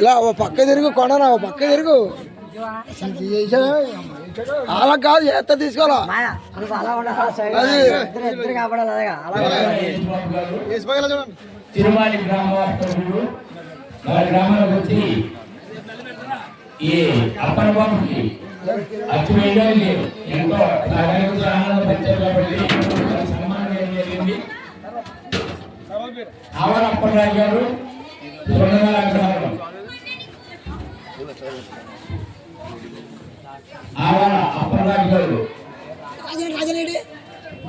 ఇలా ఓ పక్క తిరుగు కొనరా ఓ పక్క తిరుగు. అలా కాదు ఎత్త తీసుకోవాలా? తిరుమల గ్రామవాసులు వచ్చి ఈ అప్పన బాబుకి అచ్చు వేయడం లేదు ఎంతో ఆనందపరిచారు కాబట్టి సన్మానం జరిగింది. ఆవర అప్పలరాజు గారు ఆవర గారు.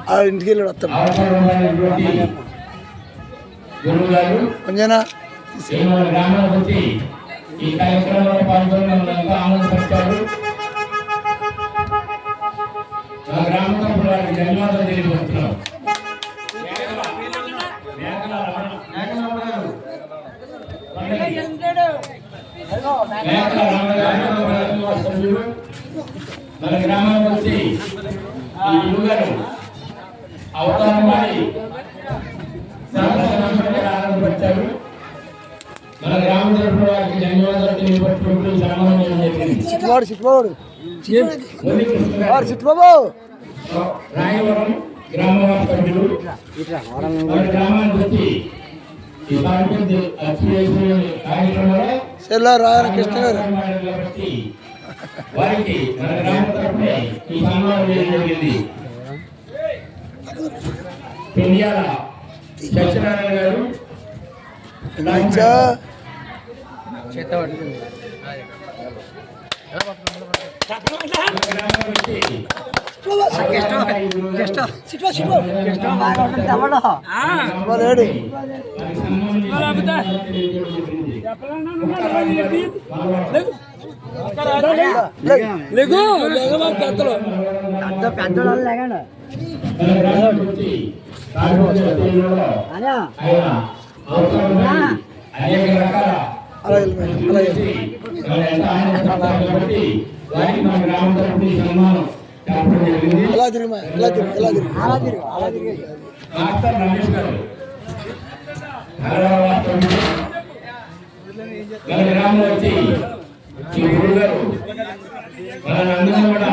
ఆ ఇంటికి వెళ్ళి వస్తాం అవసరమైనటువంటి గురువు గారు. కొంచెనా శ్రీమల గ్రామంలోకి వచ్చి ఈ కార్యక్రమంలో పాల్గొని నన్ను ఎంతో ఆనందపరిచారు. మా గ్రామ తరపున వారికి ధన్యవాదాలు తెలియజేస్తున్నాం గ్రామ. మన గ్రామంలో వచ్చి ఈ గురువు గారు అవతారం సర్వసమాజంగా ఆనందపరిచారు మన గ్రామ తరఫున వారికి ధన్యవాదాలు తెలియపట్టుకుంటూ వాడు రాయవరం గ్రామ వాస్తవ్యులు మన గ్రామానికి వచ్చి ఈ పార్టీ అచ్చేసిన కార్యక్రమంలో సెల్లా రాయన కృష్ణ గారు. పాల్గొన్నారు కాబట్టి వారికి మన గ్రామ తరఫున ఈ సన్మానం చేయడం జరిగింది. పెండియాల సత్యనారాయణ గారు పెద్దలు పెద్ద పెద్దలు లేకండి అలాగే అలాగే అలాగే అలాగే వారికి మన గ్రామం తరపున ఈ సన్మానం చెప్పడం జరిగింది మాస్టర్ రమేష్ గారు. మన గ్రామంలో వచ్చి ఈ గురువు గారు మన అందరం కూడా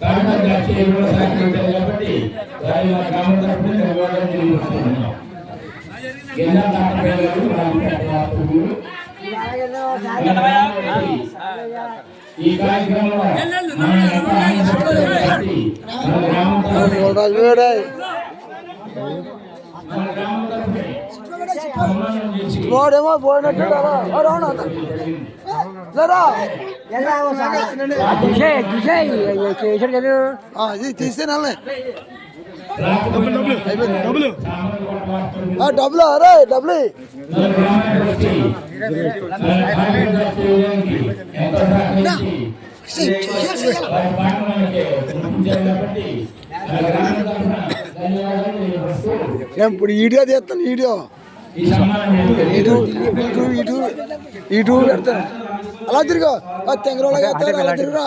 కార్మిక లక్ష్యంలో సహకరించారు కాబట్టి వారి మా గ్రామం తరపున ధన్యవాదాలు తెలియజేస్తున్నాం కింద తాతయ్య గారు రామకృష్ణ వాసులు. మన గ్రామంలో వచ్చి ఈ కార్యక్రమంలో వాడేమో పోయినట్టు డబ్బులు అరే డబ్బులు. నేను ఇప్పుడు వీడియో తీస్తాను వీడియో. ఇటు ఇటు ఇటు ఇటు పెడతాను. అలా తిరుగు. తెంగరోళ్ళగా అలా తిరుగురా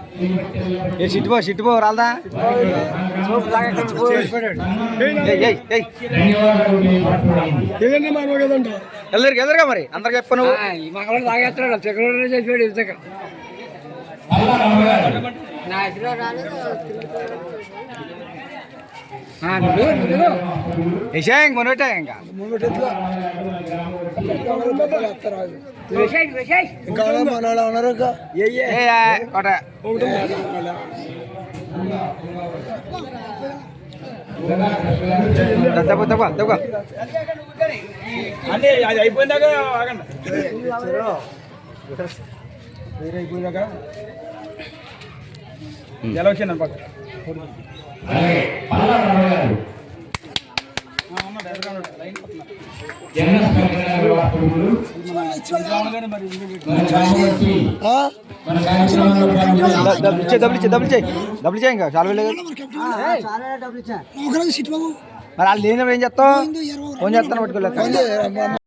ఏ సిట్టుపో సిట్టుపో రాలదా? ఎల్లరికి ఎల్లరుగా మరి అందరికి చెప్పు నువ్వు. మగవాళ్ళు తాగేస్తున్నాడు చెక్కలు చేసాడు ఇంతక. నా ఏషా ఇంక మొన్నటే ఇంకా. ఇంకా ఎవరో మన వాళ్ళు ఉన్నారు కోట దెబ్బ దెబ్బ దెబ్బ అంటే అది అయిపోయిందాక ఆగండి. వేరే అయిపోయిందాక ఎలా వచ్చాను పక్క. అలాగే పల్లా రామగారు డబ్బులు ఇచ్చే డబ్బులు ఇచ్చే డబ్బులు ఇచ్చే డబ్బులు ఇచ్చే ఇంకా. చాలా మరి వాళ్ళు లేనప్పుడు ఏం చేస్తావు ఫోన్ చేస్తాను పట్టుకోలేదు.